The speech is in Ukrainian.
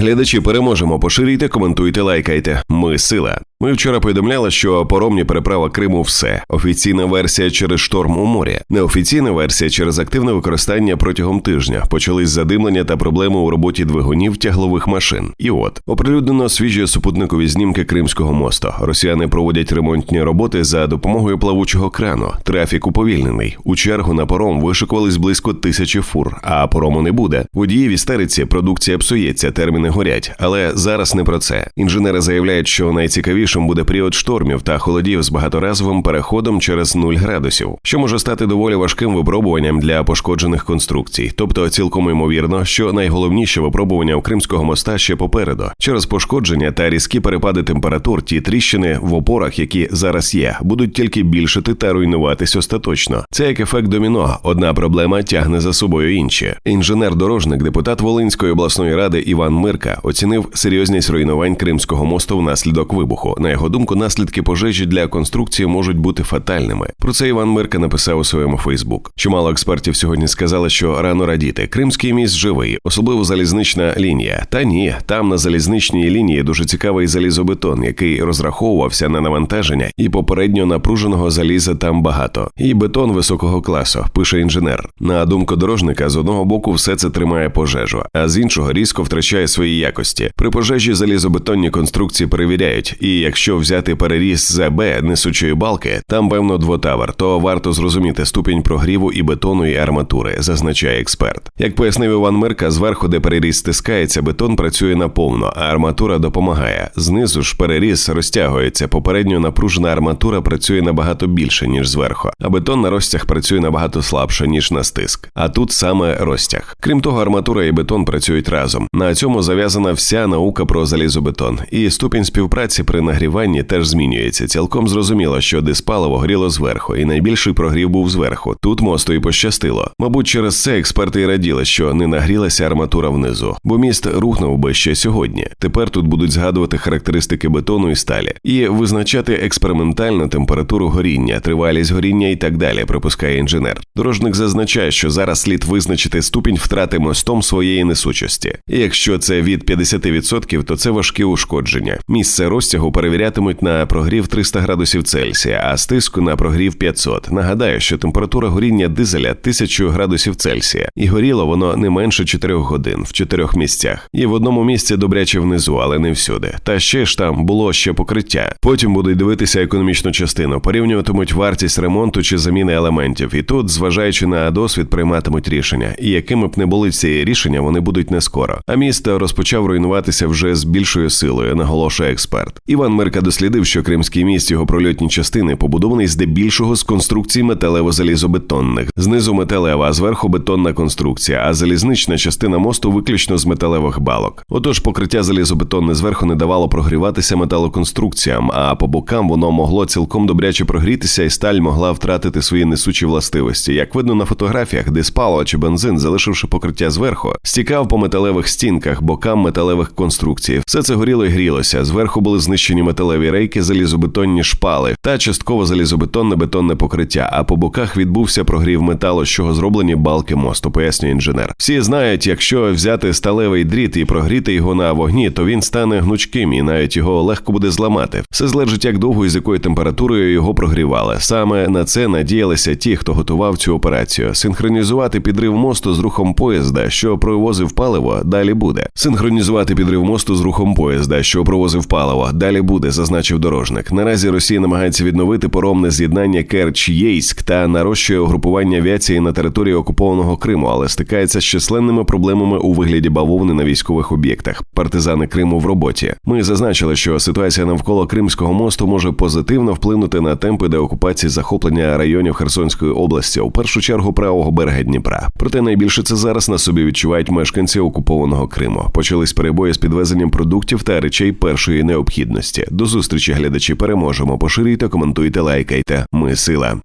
Глядачі переможемо. Поширюйте, коментуйте, лайкайте. Ми сила. Ми вчора повідомляли, що поромні переправа Криму все. Офіційна версія через шторм у морі. Неофіційна версія через активне використання протягом тижня. Почались задимлення та проблеми у роботі двигунів тяглових машин. І от оприлюднено свіжі супутникові знімки Кримського мосту. Росіяни проводять ремонтні роботи за допомогою плавучого крану. Трафік уповільнений. У чергу на паром вишикувались близько тисячі фур, а парому не буде. Водії в істериці, продукція псується, терміни горять. Але зараз не про це. Інженери заявляють, що найцікавіше найгарячішим буде період штормів та холодів з багаторазовим переходом через 0 градусів, що може стати доволі важким випробуванням для пошкоджених конструкцій. Тобто, цілком ймовірно, що найголовніше випробування у Кримського моста ще попереду через пошкодження та різкі перепади температур. Ті тріщини в опорах, які зараз є, будуть тільки більшити та руйнуватись остаточно. Це як ефект доміно. Одна проблема тягне за собою інші. Інженер-дорожник, депутат Волинської обласної ради Іван Мирка оцінив серйозність руйнувань Кримського мосту внаслідок вибуху. На його думку, наслідки пожежі для конструкції можуть бути фатальними. Про це Іван Мирка написав у своєму Фейсбук. Чимало експертів сьогодні сказали, що рано радіти. Кримський міст живий, особливо залізнична лінія. Та ні, там на залізничній лінії дуже цікавий залізобетон, який розраховувався на навантаження, і попередньо напруженого заліза там багато. І бетон високого класу, пише інженер. На думку дорожника, з одного боку все це тримає пожежу, а з іншого різко втрачає свої якості. При пожежі залізобетонні конструкції перевіряють, і якщо взяти переріз ЗБ несучої балки, там певно двотавер, то варто зрозуміти ступінь прогріву і бетону і арматури, зазначає експерт. Як пояснив Іван Мирка, зверху, де переріз стискається, бетон працює наповно, а арматура допомагає. Знизу ж переріз розтягується. Попередньо напружена арматура працює набагато більше ніж зверху, а бетон на розтяг працює набагато слабше ніж на стиск. А тут саме розтяг. Крім того, арматура і бетон працюють разом. На цьому зав'язана вся наука про залізобетон і ступінь співпраці при нагріванні теж змінюється. Цілком зрозуміло, що диспаливо горіло зверху, і найбільший прогрів був зверху. Тут мосту і пощастило. Мабуть, через це експерти й раділи, що не нагрілася арматура внизу, бо міст рухнув би ще сьогодні. Тепер тут будуть згадувати характеристики бетону і сталі і визначати експериментальну температуру горіння, тривалість горіння і так далі. Припускає інженер. Дорожник зазначає, що зараз слід визначити ступінь втрати мостом своєї несучості. І якщо це від 50%, то це важкі ушкодження. Місце розтягу перевірятимуть на прогрів 300 градусів Цельсія, а стиску на прогрів 500. Нагадаю, що температура горіння дизеля 1000 градусів Цельсія, і горіло воно не менше 4 годин в чотирьох місцях. І в одному місці добряче внизу, але не всюди. Та ще ж там було ще покриття. Потім будуть дивитися економічну частину, порівнюватимуть вартість ремонту чи заміни елементів. І тут, зважаючи на досвід, прийматимуть рішення. І якими б не були ці рішення, вони будуть не скоро. А місто розпочав руйнуватися вже з більшою силою, наголошує експерт. Іван Мерка дослідив, що Кримський міст його прольотні частини побудований здебільшого з конструкцій металево-залізобетонних. Знизу металева, а зверху бетонна конструкція, а залізнична частина мосту виключно з металевих балок. Отож, покриття залізобетонне зверху не давало прогріватися металоконструкціям, а по бокам воно могло цілком добряче прогрітися, і сталь могла втратити свої несучі властивості. Як видно на фотографіях, де спало чи бензин, залишивши покриття зверху, стікав по металевих стінках, бокам металевих конструкцій. Все це горіло і грілося. Зверху були знищені металеві рейки, залізобетонні шпали та частково залізобетонне бетонне покриття. А по боках відбувся прогрів металу, з чого зроблені балки мосту, пояснює інженер. Всі знають, якщо взяти сталевий дріт і прогріти його на вогні, то він стане гнучким і навіть його легко буде зламати. Все залежить, як довго і з якою температурою його прогрівали. Саме на це надіялися ті, хто готував цю операцію. Синхронізувати підрив мосту з рухом поїзда, що провозив паливо, далі буде. Синхронізувати підрив мосту з рухом поїзда, що провозив паливо, далі буде, зазначив дорожник. Наразі Росія намагається відновити поромне з'єднання Керч-Єйськ та нарощує угрупування авіації на території окупованого Криму, але стикається з численними проблемами у вигляді бавовни на військових об'єктах. Партизани Криму в роботі. Ми зазначили, що ситуація навколо Кримського мосту може позитивно вплинути на темпи деокупації захоплення районів Херсонської області, у першу чергу правого берега Дніпра. Проте найбільше це зараз на собі відчувають мешканці окупованого Криму. Почались перебої з підвезенням продуктів та речей першої необхідності. До зустрічі глядачі переможемо. Поширюйте, коментуйте, лайкайте. Ми сила.